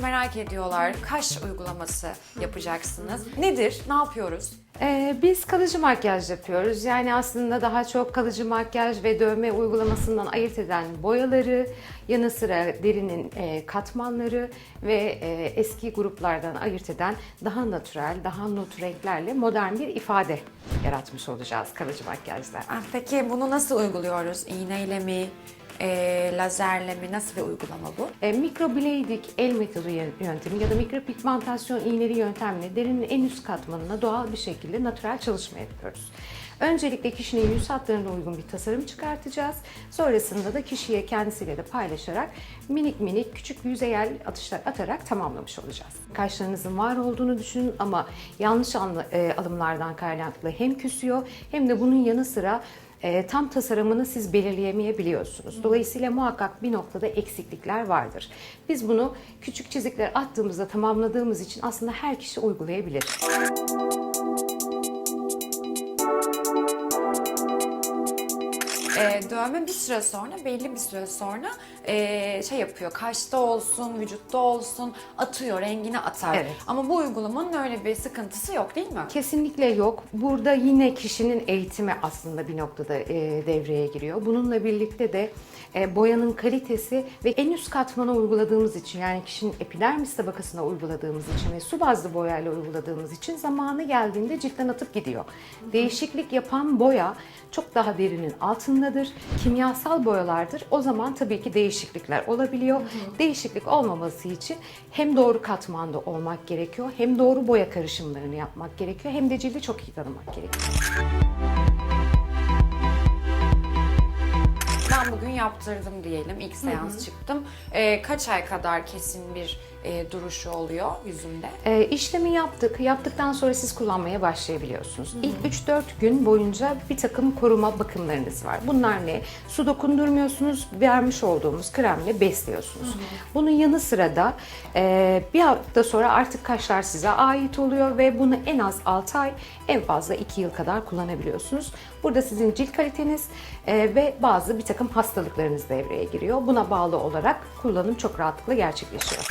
merak ediyorlar. Kaş uygulaması yapacaksınız. Nedir? Ne yapıyoruz? Ee, biz kalıcı makyaj yapıyoruz. Yani aslında daha çok kalıcı makyaj ve dövme uygulamasından ayırt eden boyaları, yanı sıra derinin e, katmanları ve e, eski gruplardan ayırt eden daha natürel, daha nut renklerle modern bir ifade yaratmış olacağız kalıcı makyajla. Ah, Peki bunu nasıl uyguluyoruz? İğneyle mi? E, lazerle mi? Nasıl bir uygulama bu? E, mikroblading el metodu yö- yöntemi ya da mikropigmentasyon iğneli yöntemle derinin en üst katmanına doğal bir şekilde natürel çalışma yapıyoruz. Öncelikle kişinin yüz hatlarına uygun bir tasarım çıkartacağız. Sonrasında da kişiye kendisiyle de paylaşarak minik minik küçük yüzeyel atışlar atarak tamamlamış olacağız. Kaşlarınızın var olduğunu düşünün ama yanlış e, alımlardan kaynaklı hem küsüyor hem de bunun yanı sıra e, tam tasarımını siz belirleyemeyebiliyorsunuz. Dolayısıyla muhakkak bir noktada eksiklikler vardır. Biz bunu küçük çizikler attığımızda tamamladığımız için aslında her kişi uygulayabilir. E, dövme bir süre sonra, belli bir süre sonra e, şey yapıyor. Kaşta olsun, vücutta olsun atıyor, rengini atar. Evet. Ama bu uygulamanın öyle bir sıkıntısı yok değil mi? Kesinlikle yok. Burada yine kişinin eğitimi aslında bir noktada e, devreye giriyor. Bununla birlikte de e, boyanın kalitesi ve en üst katmana uyguladığımız için yani kişinin epidermis tabakasına uyguladığımız için ve su bazlı boyayla uyguladığımız için zamanı geldiğinde ciltten atıp gidiyor. Değişiklik yapan boya çok daha derinin altındadır. Kimyasal boyalardır. O zaman tabii ki değişiklikler olabiliyor. Değişiklik olmaması için hem doğru katmanda olmak gerekiyor, hem doğru boya karışımlarını yapmak gerekiyor, hem de cildi çok iyi tanımak gerekiyor. Ben bugün yaptırdım diyelim. ilk seans çıktım. E, kaç ay kadar kesin bir e, duruşu oluyor yüzümde? E, işlemi yaptık. Yaptıktan sonra siz kullanmaya başlayabiliyorsunuz. İlk 3-4 gün boyunca bir takım koruma bakımlarınız var. Bunlar ne? Su dokundurmuyorsunuz. Vermiş olduğumuz kremle besliyorsunuz. Bunun yanı sıra da e, bir hafta sonra artık kaşlar size ait oluyor ve bunu en az 6 ay en fazla 2 yıl kadar kullanabiliyorsunuz. Burada sizin cilt kaliteniz e, ve bazı bir takım hastalıklarınız devreye giriyor. Buna bağlı olarak kullanım çok rahatlıkla gerçekleşiyor.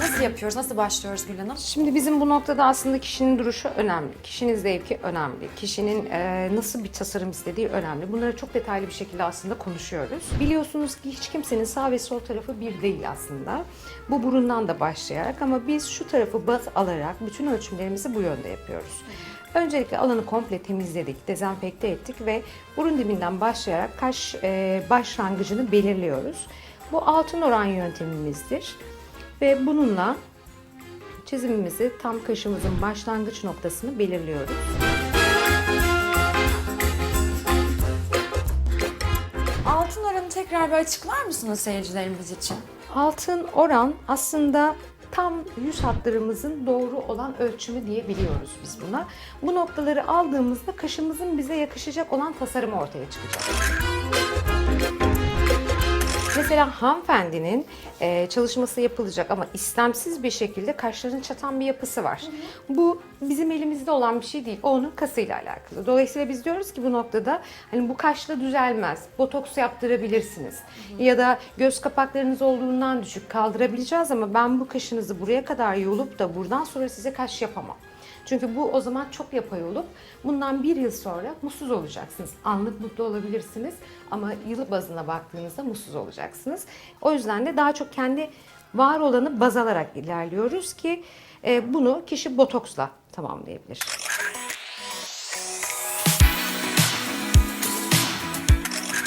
Nasıl yapıyoruz? Nasıl başlıyoruz Gül Hanım? Şimdi bizim bu noktada aslında kişinin duruşu önemli, kişinin zevki önemli, kişinin e, nasıl bir tasarım istediği önemli. Bunları çok detaylı bir şekilde aslında konuşuyoruz. Biliyorsunuz ki hiç kimsenin sağ ve sol tarafı bir değil aslında. Bu burundan da başlayarak ama biz şu tarafı baz alarak bütün ölçümlerimizi bu yönde yapıyoruz. Öncelikle alanı komple temizledik, dezenfekte ettik ve burun dibinden başlayarak kaş e, başlangıcını belirliyoruz. Bu altın oran yöntemimizdir ve bununla Çizimimizi tam kaşımızın başlangıç noktasını belirliyoruz. Altın oranı tekrar bir açıklar mısınız seyircilerimiz için? Altın oran aslında tam yüz hatlarımızın doğru olan ölçümü diyebiliyoruz biz buna. Bu noktaları aldığımızda kaşımızın bize yakışacak olan tasarımı ortaya çıkacak. Mesela hanımefendinin e, çalışması yapılacak ama istemsiz bir şekilde kaşların çatan bir yapısı var. Bu bizim elimizde olan bir şey değil. O onun kasıyla alakalı. Dolayısıyla biz diyoruz ki bu noktada hani bu kaşla düzelmez. Botoks yaptırabilirsiniz. Ya da göz kapaklarınız olduğundan düşük kaldırabileceğiz ama ben bu kaşınızı buraya kadar yolup da buradan sonra size kaş yapamam. Çünkü bu o zaman çok yapay olup bundan bir yıl sonra mutsuz olacaksınız. Anlık mutlu olabilirsiniz ama yılı bazına baktığınızda mutsuz olacaksınız. O yüzden de daha çok kendi var olanı baz alarak ilerliyoruz ki e, bunu kişi botoksla tamamlayabilir.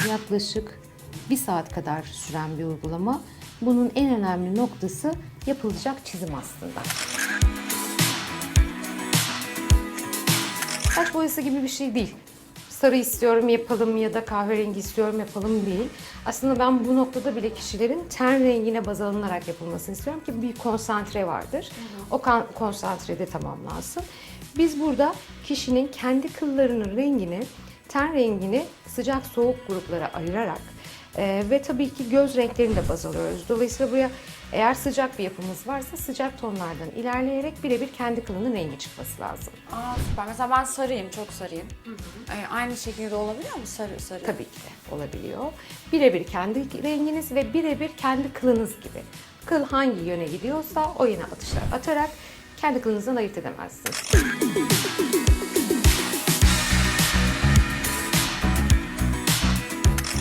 Yaklaşık bir saat kadar süren bir uygulama. Bunun en önemli noktası yapılacak çizim aslında. Saç boyası gibi bir şey değil. Sarı istiyorum yapalım ya da kahverengi istiyorum yapalım değil. Aslında ben bu noktada bile kişilerin ten rengine baz alınarak yapılmasını istiyorum ki bir konsantre vardır. O kan- konsantrede tamamlansın. Biz burada kişinin kendi kıllarının rengini, ten rengini sıcak soğuk gruplara ayırarak Ee, ve tabii ki göz renklerini de baz alıyoruz. Dolayısıyla buraya eğer sıcak bir yapımız varsa sıcak tonlardan ilerleyerek birebir kendi kılının rengi çıkması lazım. Aa süper. Mesela ben sarıyım, çok sarıyım. Ee, aynı şekilde olabiliyor mu sarı sarı? Tabii ki de olabiliyor. Birebir kendi renginiz ve birebir kendi kılınız gibi. Kıl hangi yöne gidiyorsa o yöne atışlar atarak kendi kılınızdan ayırt edemezsiniz.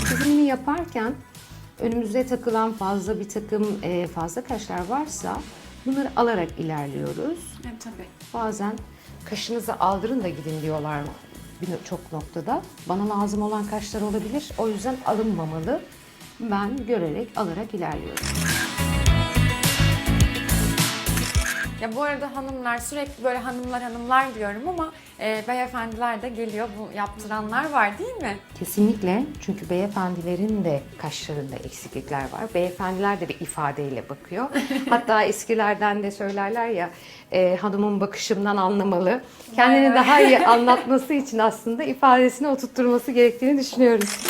Çizimini yaparken önümüze takılan fazla bir takım e, fazla kaşlar varsa bunları alarak ilerliyoruz. Evet tabii. Bazen kaşınızı aldırın da gidin diyorlar birçok noktada. Bana lazım olan kaşlar olabilir. O yüzden alınmamalı. Ben görerek, alarak ilerliyorum. Ya bu arada hanımlar sürekli böyle hanımlar hanımlar diyorum ama e, beyefendiler de geliyor bu yaptıranlar var değil mi? Kesinlikle çünkü beyefendilerin de kaşlarında eksiklikler var. Beyefendiler de bir ifadeyle bakıyor. Hatta eskilerden de söylerler ya e, hanımın bakışımdan anlamalı. Kendini daha iyi anlatması için aslında ifadesini oturtturması gerektiğini düşünüyoruz.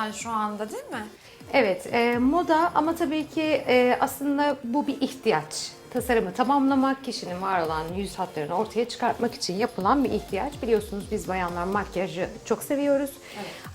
Zaten şu anda değil mi? Evet, e, moda ama tabii ki e, aslında bu bir ihtiyaç. Tasarımı tamamlamak, kişinin var olan yüz hatlarını ortaya çıkartmak için yapılan bir ihtiyaç. Biliyorsunuz biz bayanlar makyajı çok seviyoruz.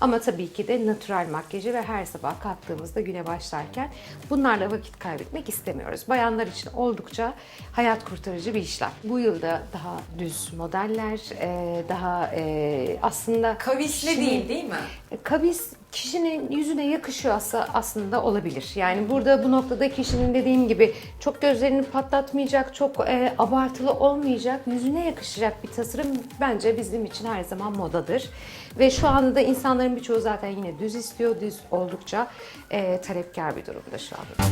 Ama tabii ki de natural makyajı ve her sabah kalktığımızda güne başlarken bunlarla vakit kaybetmek istemiyoruz. Bayanlar için oldukça hayat kurtarıcı bir işlem. Bu yılda daha düz modeller, e, daha e, aslında Kavisli kişinin- değil değil mi? Kavis kişinin yüzüne yakışıyorsa aslında olabilir. Yani burada bu noktada kişinin dediğim gibi çok gözlerini patlatmayacak, çok e, abartılı olmayacak, yüzüne yakışacak bir tasarım bence bizim için her zaman modadır. Ve şu anda da insanların birçoğu zaten yine düz istiyor, düz oldukça e, talepkar bir durumda şu anda.